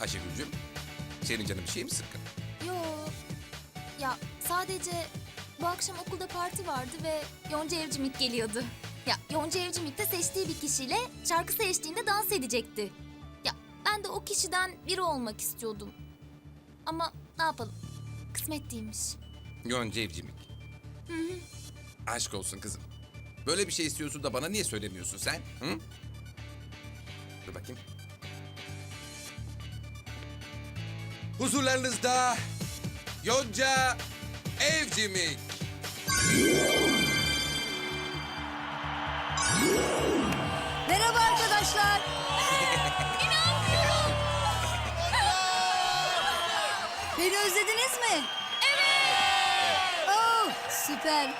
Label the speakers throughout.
Speaker 1: Ayşegül'cüm, senin canın bir şey mi sıkkın?
Speaker 2: Yo. Ya sadece bu akşam okulda parti vardı ve Yonca Evcimik geliyordu. Ya Yonca Evcimik de seçtiği bir kişiyle şarkısı eşliğinde dans edecekti. Ya ben de o kişiden biri olmak istiyordum. Ama ne yapalım? Kısmet değilmiş.
Speaker 1: Yonca Evcimik. Aşk olsun kızım. Böyle bir şey istiyorsun da bana niye söylemiyorsun sen? Hı? Dur bakayım. Huzurlarınızda Yonca Evcimik.
Speaker 3: Merhaba arkadaşlar. Beni özlediniz mi? Evet. Oh, süper.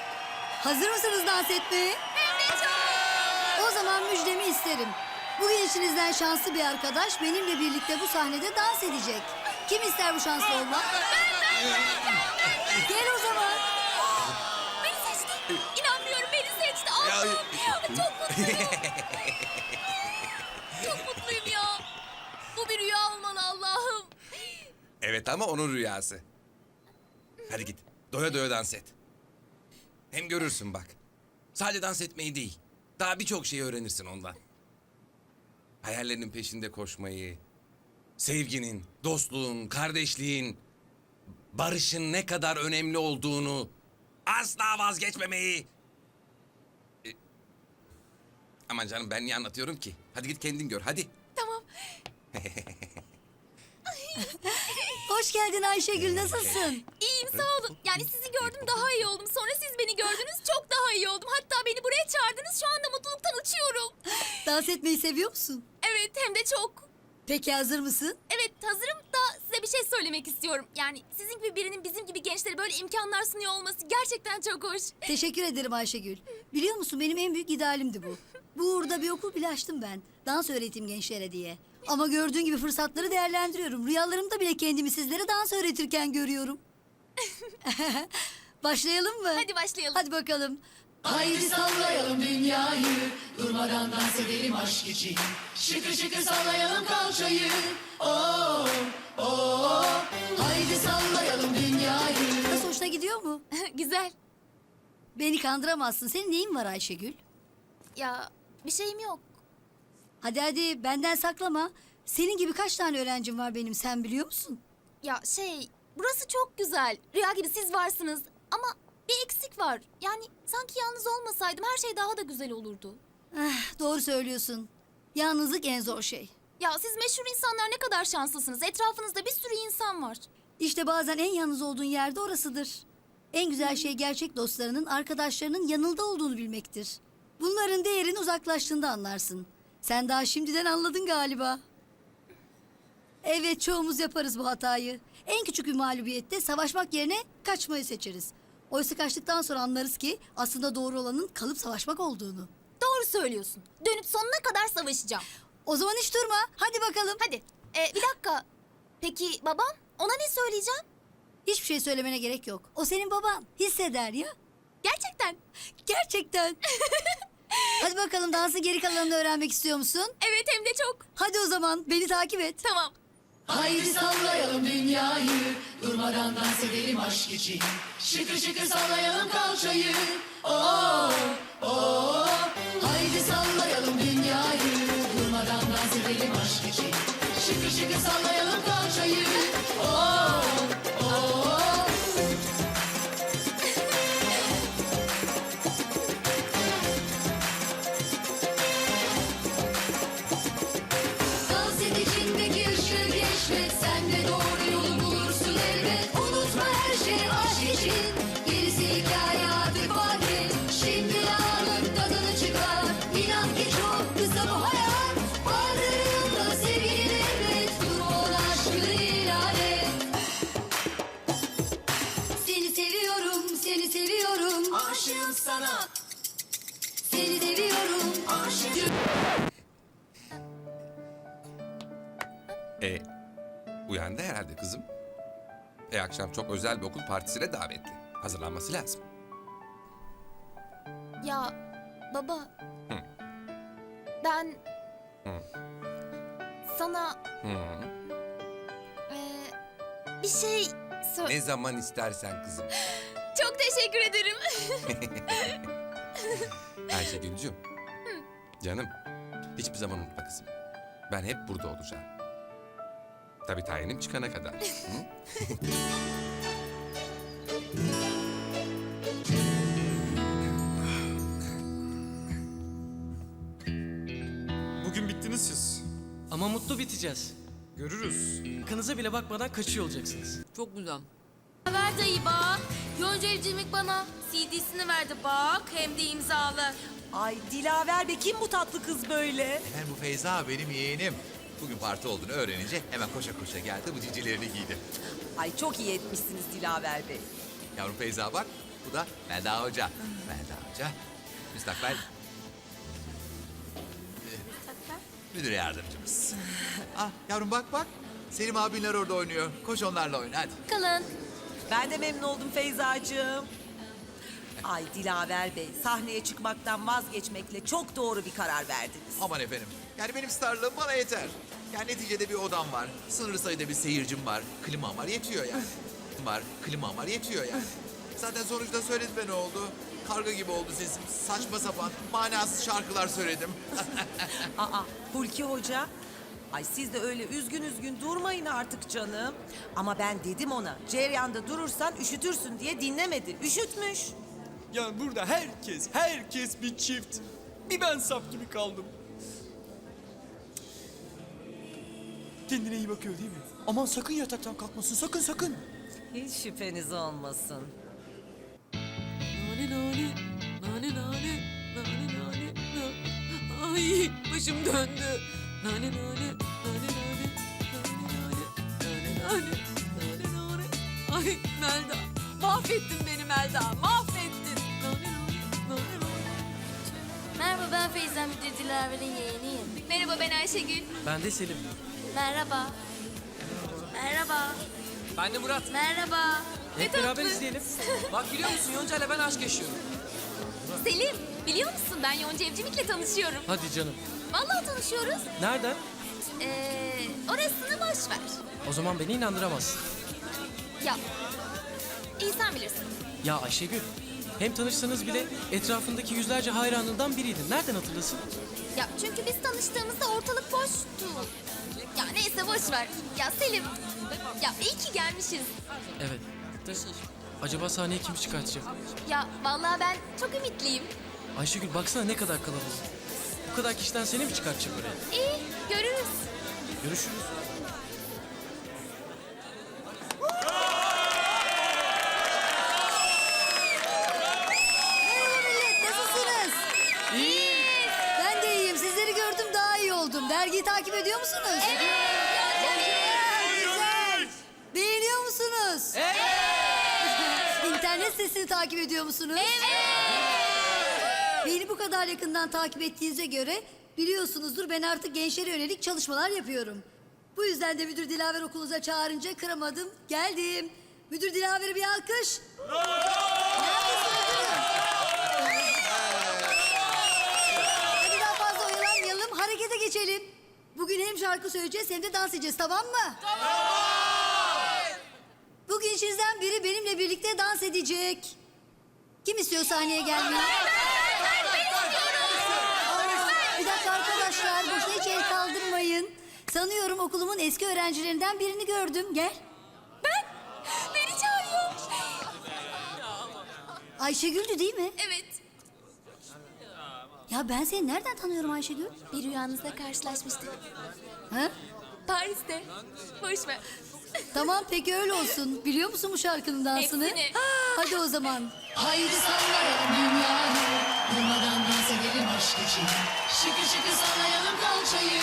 Speaker 3: Hazır mısınız dans etmeye? Çok. O zaman müjdemi isterim. Bugün içinizden şanslı bir arkadaş benimle birlikte bu sahnede dans edecek. Kim ister bu şanslı olmak? Gel o zaman.
Speaker 2: Beni seçti. İnanmıyorum beni seçti. Allah'ım ya çok mutluyum. çok mutluyum ya. Bu bir rüya olmalı Allah'ım.
Speaker 1: Evet ama onun rüyası. Hadi git. Doya doya dans et. Hem görürsün bak. Sadece dans etmeyi değil. Daha birçok şey öğrenirsin ondan. Hayallerinin peşinde koşmayı, sevginin, dostluğun, kardeşliğin, barışın ne kadar önemli olduğunu, asla vazgeçmemeyi. E, aman canım ben niye anlatıyorum ki? Hadi git kendin gör hadi.
Speaker 2: Tamam.
Speaker 3: Hoş geldin Ayşegül, nasılsın?
Speaker 2: İyiyim sağ olun. Yani sizi gördüm daha iyi oldum. Sonra siz beni gördünüz çok daha iyi oldum. Hatta beni buraya çağırdınız. Şu anda mutluluktan uçuyorum.
Speaker 3: Dans etmeyi seviyor musun?
Speaker 2: Evet hem de çok.
Speaker 3: Peki hazır mısın?
Speaker 2: Evet hazırım da size bir şey söylemek istiyorum. Yani sizin gibi birinin bizim gibi gençlere böyle imkanlar sunuyor olması gerçekten çok hoş.
Speaker 3: Teşekkür ederim Ayşegül. Biliyor musun benim en büyük idealimdi bu. Bu uğurda bir okul bile açtım ben. Dans öğreteyim gençlere diye. Ama gördüğün gibi fırsatları değerlendiriyorum. Rüyalarımda bile kendimi sizlere dans öğretirken görüyorum. Başlayalım mı?
Speaker 2: Hadi başlayalım.
Speaker 3: Hadi bakalım.
Speaker 4: Haydi sallayalım dünyayı Durmadan dans edelim aşk için Şıkır şıkır sallayalım kalçayı Oh oh Haydi sallayalım dünyayı
Speaker 3: Nasıl hoşuna gidiyor mu?
Speaker 2: Güzel.
Speaker 3: Beni kandıramazsın. Senin neyin var Ayşegül?
Speaker 2: Ya bir şeyim yok.
Speaker 3: Hadi hadi benden saklama. Senin gibi kaç tane öğrencim var benim sen biliyor musun?
Speaker 2: Ya şey burası çok güzel. Rüya gibi siz varsınız. Ama bir eksik var. Yani sanki yalnız olmasaydım her şey daha da güzel olurdu.
Speaker 3: Eh, doğru söylüyorsun. Yalnızlık en zor şey.
Speaker 2: Ya siz meşhur insanlar ne kadar şanslısınız. Etrafınızda bir sürü insan var.
Speaker 3: İşte bazen en yalnız olduğun yerde orasıdır. En güzel şey gerçek dostlarının, arkadaşlarının yanında olduğunu bilmektir. Bunların değerini uzaklaştığında anlarsın. Sen daha şimdiden anladın galiba. Evet çoğumuz yaparız bu hatayı. En küçük bir mağlubiyette savaşmak yerine kaçmayı seçeriz. Oysa kaçtıktan sonra anlarız ki aslında doğru olanın kalıp savaşmak olduğunu.
Speaker 2: Doğru söylüyorsun. Dönüp sonuna kadar savaşacağım.
Speaker 3: O zaman hiç durma. Hadi bakalım.
Speaker 2: Hadi. Ee, bir dakika. Peki babam? Ona ne söyleyeceğim?
Speaker 3: Hiçbir şey söylemene gerek yok. O senin baban. Hisseder ya.
Speaker 2: Gerçekten.
Speaker 3: Gerçekten. Hadi bakalım dansın geri kalanını öğrenmek istiyor musun?
Speaker 2: Evet hem de çok.
Speaker 3: Hadi o zaman beni takip et.
Speaker 2: Tamam.
Speaker 4: Haydi sallayalım dünyayı. Durmadan dans edelim aşk için. Şıkır şıkır sallayalım kalçayı. Oh oh. Haydi sallayalım dünyayı. Durmadan dans edelim aşk için. Şıkır şıkır sallayalım kalçayı. Oh
Speaker 1: uyandı herhalde kızım. E akşam çok özel bir okul partisine davetli. Hazırlanması lazım.
Speaker 2: Ya baba. Ben
Speaker 1: Hı.
Speaker 2: sana
Speaker 1: Hı.
Speaker 2: bir şey... sor-
Speaker 1: Ne zaman istersen kızım.
Speaker 2: Çok teşekkür ederim.
Speaker 1: Ayşegül'cüm. Canım. Hiçbir zaman unutma kızım. Ben hep burada olacağım. Tabii tayinim çıkana kadar.
Speaker 5: Bugün bittiniz siz.
Speaker 6: Ama mutlu biteceğiz.
Speaker 5: Görürüz.
Speaker 6: Kanıza bile bakmadan kaçıyor olacaksınız.
Speaker 7: Çok güzel.
Speaker 8: Ver dayı bak. Yonca evcimik bana CD'sini verdi bak. Hem de imzalı.
Speaker 7: Ay Dilaver be kim bu tatlı kız böyle?
Speaker 9: Efendim bu Feyza benim yeğenim. Bugün parti olduğunu öğrenince hemen koşa koşa geldi bu cicilerini giydi.
Speaker 7: Ay çok iyi etmişsiniz Dilaver Bey.
Speaker 9: Yavrum Feyza bak bu da Melda Hoca. Melda Hoca müstakbel e, müdür yardımcımız. ah yavrum bak bak Selim abinler orada oynuyor. Koş onlarla oyna hadi.
Speaker 2: Kalın.
Speaker 7: Ben de memnun oldum Feyzacığım. Ay Dilaver Bey sahneye çıkmaktan vazgeçmekle çok doğru bir karar verdiniz.
Speaker 9: Aman efendim. Yani benim starlığım bana yeter. Yani neticede bir odam var. Sınırlı sayıda bir seyircim var. Klimam var yetiyor yani. var. Klimam var yetiyor yani. Zaten sonuçta söyledim ne oldu. Karga gibi oldu sesim. Saçma sapan, manasız şarkılar söyledim.
Speaker 7: Aa Hulki Hoca. Ay siz de öyle üzgün üzgün durmayın artık canım. Ama ben dedim ona ceryanda durursan üşütürsün diye dinlemedi. Üşütmüş.
Speaker 5: Yani burada herkes, herkes bir çift. Bir ben sap gibi kaldım. Kendine iyi bakıyor değil mi? Aman sakın yataktan kalkmasın, sakın sakın.
Speaker 7: Hiç şüpheniz olmasın.
Speaker 10: Nane nane, nane nane, nane nane, na- Ay başım döndü. Nane nane, nane nane, nane nane, nane nane, nane nane. Ay Melda, mahvettin beni Melda, mahvettin. Nane nane, nane nane.
Speaker 2: Merhaba ben Feyza Müdür Dilaver'in yeğeniyim. Merhaba ben Ayşegül.
Speaker 6: Ben de Selim.
Speaker 2: Merhaba. Merhaba.
Speaker 6: Ben de Murat.
Speaker 2: Merhaba.
Speaker 6: Hep beraber izleyelim. Bak biliyor musun Yonca ile ben aşk yaşıyorum.
Speaker 2: Selim biliyor musun ben Yonca Evcimik'le tanışıyorum.
Speaker 6: Hadi canım.
Speaker 2: Vallahi tanışıyoruz.
Speaker 6: Nereden?
Speaker 2: Ee, orasını boş ver.
Speaker 6: O zaman beni inandıramazsın.
Speaker 2: Ya iyi sen bilirsin.
Speaker 6: Ya Ayşegül. Hem tanışsanız bile etrafındaki yüzlerce hayranından biriydin. Nereden hatırlasın?
Speaker 2: Ya çünkü biz tanıştığımızda ortalık boştu. Ya neyse boş ver. Ya Selim. Ya iyi ki gelmişiz.
Speaker 6: Evet. De, acaba sahneye kim çıkartacak?
Speaker 2: Ya vallahi ben çok ümitliyim.
Speaker 6: Ayşegül baksana ne kadar kalabalık. Bu kadar kişiden seni mi çıkartacak oraya?
Speaker 2: İyi görürüz.
Speaker 6: Görüşürüz.
Speaker 3: Ediyor musunuz? Evet. Güzel. Beğeniyor musunuz? Evet. İnternet sitesini takip ediyor musunuz? Evet. Beni bu kadar yakından takip ettiğinize göre biliyorsunuzdur ben artık gençlere yönelik çalışmalar yapıyorum. Bu yüzden de Müdür Dilaver okulunuza çağırınca kıramadım. Geldim. Müdür Dilaver'e bir alkış. Hadi hem şarkı söyleyeceğiz hem de dans edeceğiz tamam mı? Tamam. Bugün içinizden biri benimle birlikte dans edecek. Kim istiyor sahneye gelmeyi? Bir dakika arkadaşlar boşuna hiç el kaldırmayın. Sanıyorum okulumun eski öğrencilerinden birini gördüm. Gel.
Speaker 2: Ben beni çağırıyor.
Speaker 3: Ayşegül'dü değil mi?
Speaker 2: Evet.
Speaker 3: Ya ben seni nereden tanıyorum Ayşegül?
Speaker 2: Bir rüyanızda karşılaşmıştık.
Speaker 3: Ha?
Speaker 2: Paris'te. Boş ver.
Speaker 3: Tamam peki öyle olsun. Biliyor musun bu şarkının dansını?
Speaker 2: Hepsini.
Speaker 3: Ha, Hadi o zaman.
Speaker 4: Haydi sallayalım dünyayı Durmadan dans edelim aşk için Şıkı şıkı sallayalım kalçayı